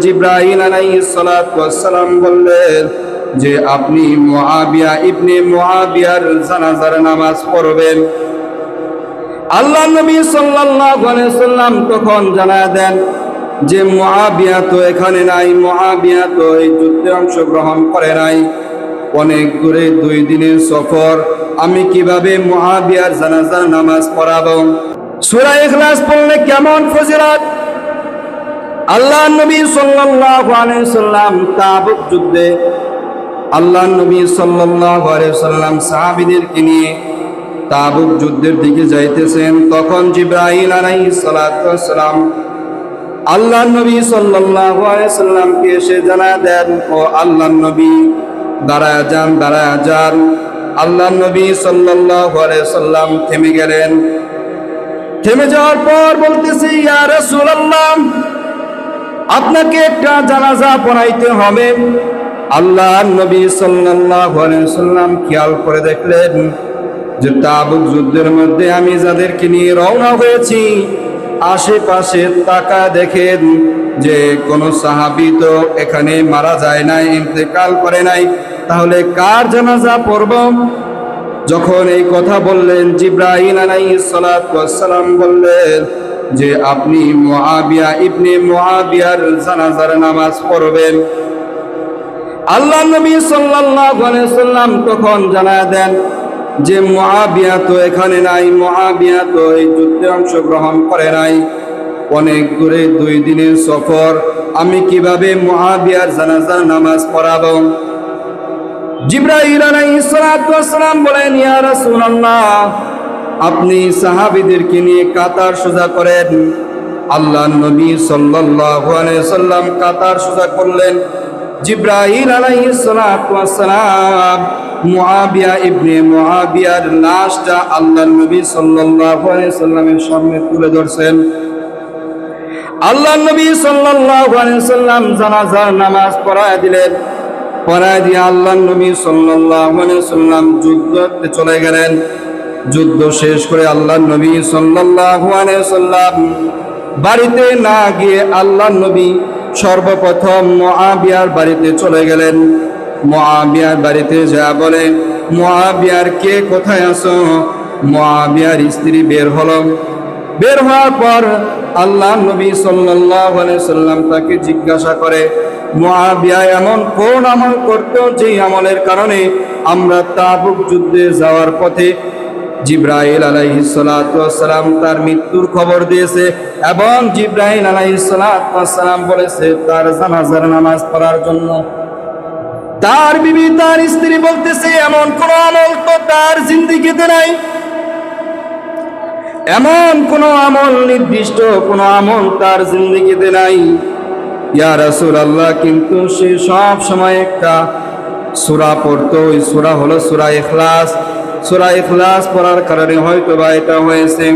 জিব্রাহিম ওয়াসসালাম বললেন যে আপনি মুআবিয়া ইবনে মুআবিয়ার জানাজার নামাজ পড়বেন। আল্লাহ নবী সাল্লাম তখন জানায় দেন যে মুআবিয়া তো এখানে নাই, মুআবিয়া তো এই যুদ্ধে অংশগ্রহণ করে নাই। অনেক দূরে দুই দিনের সফর, আমি কীভাবে মুআবিয়ার জানাজার নামাজ পড়াবো? সূরা ইখলাস পড়লে কেমন ফজিলত? আল্লাহ নবী সাল্লাম তাবুক যুদ্ধে আল্লাহ নবী সাল্লাম সাহাবীদেরকে নিয়ে তাবুক যুদ্ধের দিকে যাইতেছেন। তখন জিব্রাইল আলাইহিস সালাতু ওয়াসসালাম আল্লাহ নবী সাল্লামকে এসে জানা দেন, ও আল্লাহ নবী, দাঁড়ায় যান দাঁড়ায় যান। আল্লাহ নবী সাল্লাম থেমে গেলেন। থেমে যাওয়ার পর বলতেছি, ইয়া রাসূলুল্লাহ আপনাকে একটা জানাজা পড়াইতে হবে। আল্লাহ নবী সাল্লাম খেয়াল করে দেখলেন যে তাবুক যুদ্ধের মধ্যে আমি যাদেরকে নিয়ে রওনা হয়েছি, আশেপাশে তাকা দেখেন যে কোন সাহাবি তো এখানে মারা যায় নাই, ইন্তেকাল করে নাই। তাহলে কার জানাজা পড়ব? যখন এই কথা বললেন জিব্রাহিম সালাতু ওয়াসসালাম বললেন যে আপনি মহাবিয়া ইবনে মুআবিয়ার জানাজার নামাজ পড়বেন। আল্লাহ নবী সাল্লাম তখন জানা দেন যে মুআবিয়া তো এখানে নাই মহাবিয়া তো এই যুদ্ধে অংশগ্রহণ করে নাই। অনেক দূরে দুই দিনের সফর, আমি কীভাবে মুআবিয়ার জানাজার নামাজ পড়াবো? ওয়াসসালাম বলেন, ইয়া রাসূলুল্লাহ আপনি সাহাবীদেরকে নিয়ে কাতার সোজা করেন। আল্লাহ নবী সাল্লাম কাতার সোজা করলেন। নবী সাল্লামের সামনে তুলে ধরছেন। নামাজ পড়ায় দিলেন। পড়ায় সাল্লাম যুদ্ধতে চলে গেলেন। যুদ্ধ শেষ করে আল্লাহ নবী সাল্লাম বাড়িতে না গিয়ে আল্লাহ নবী সর্বপ্রথম মুআবিয়ার বাড়িতে চলে গেলেন। মুআবিয়ার বাড়িতে যা বলে, মুআবিয়ার কে কোথায় আছো? মুআবিয়ার স্ত্রী বের হলো। বের হওয়ার পর আল্লাহ নবী সাল্লাম তাকে জিজ্ঞাসা করে, মুআবিয়া, এমন কোন আমল করতো যে আমলের কারণে আমরা তাবুক যুদ্ধে যাওয়ার পথে জিব্রাইল আলাইহিস সালাতু তার মৃত্যুর খবর দিয়েছে এবং জিব্রাইল আলাইহিস সালাতু বলেছে তার জানাজার নামাজ পড়ার জন্য। তার বিবি, তার স্ত্রী বলতেছে, এমন কোন আমল তো তার জিন্দিগিতে নাই। এমন কোন আমল নির্দিষ্ট, কোন আমল তার জিন্দিগিতে নাই। ইয়া আল্লাহ কিন্তু সে সব সময় একটা সূরা পড়তো, ওই সুরা হলো সূরা ইখলাস। সূরা ইখলাস পড়ার কারণে হয়তো বা এটা হয়েছে,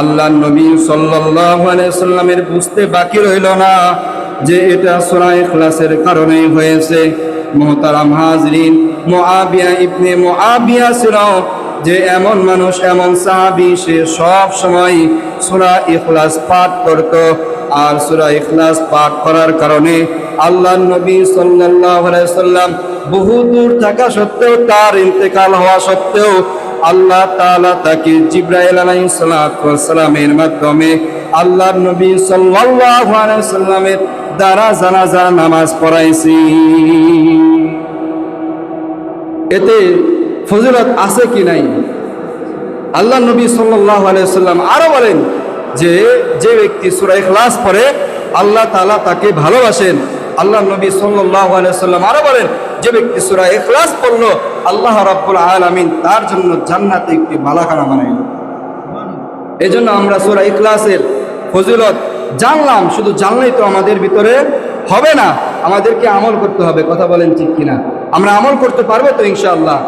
আল্লাহ নবী সাল্লামের বুঝতে বাকি রইল না যে এটা সূরা ইখলাসের কারণেই হয়েছে। মোহতারাম হাজরিন, মুআবিয়া ইবনে মুআবিয়া ছিল যে এমন মানুষ, এমন সাহাবী, সে সব সময় সূরা ইখলাস পাঠ করত। আর সূরা ইখলাস পাঠ করার কারণে আল্লাহ নবী সাল্লাম বহু দূর থাকা সত্ত্বেও তার ইন্তেকাল হওয়া সত্ত্বেও আল্লাহ তাআলা তাকে জিব্রাইল আলাইহিস সালাতু ওয়াস সালামের মাধ্যমে আল্লাহ নবী সাল্লামের দ্বারা জানাজা নামাজ পড়াইছি। এতে ফজিলত আছে কি নাই? আল্লাহ নবী সাল্লাম আরও বলেন যে যে ব্যক্তি সুরাই ইখলাস পড়ে, আল্লাহ তাআলা তাকে ভালোবাসেন। আল্লাহ নবী সাল্লাম আরও বলেন, যে ব্যক্তি সুরা এখলাস পড়ল, আল্লাহ রাব্বুল আলামিন তার জন্য জান্নাতে একটি মালাখানা এই জন্য আমরা সুরা ইখলাসের ফজিলত জানলাম, শুধু জানলেই তো আমাদের ভিতরে হবে না, আমাদেরকে আমল করতে হবে, কথা বলেন ঠিক কিনা? আমরা আমল করতে পারব তো ইনশাআল্লাহ।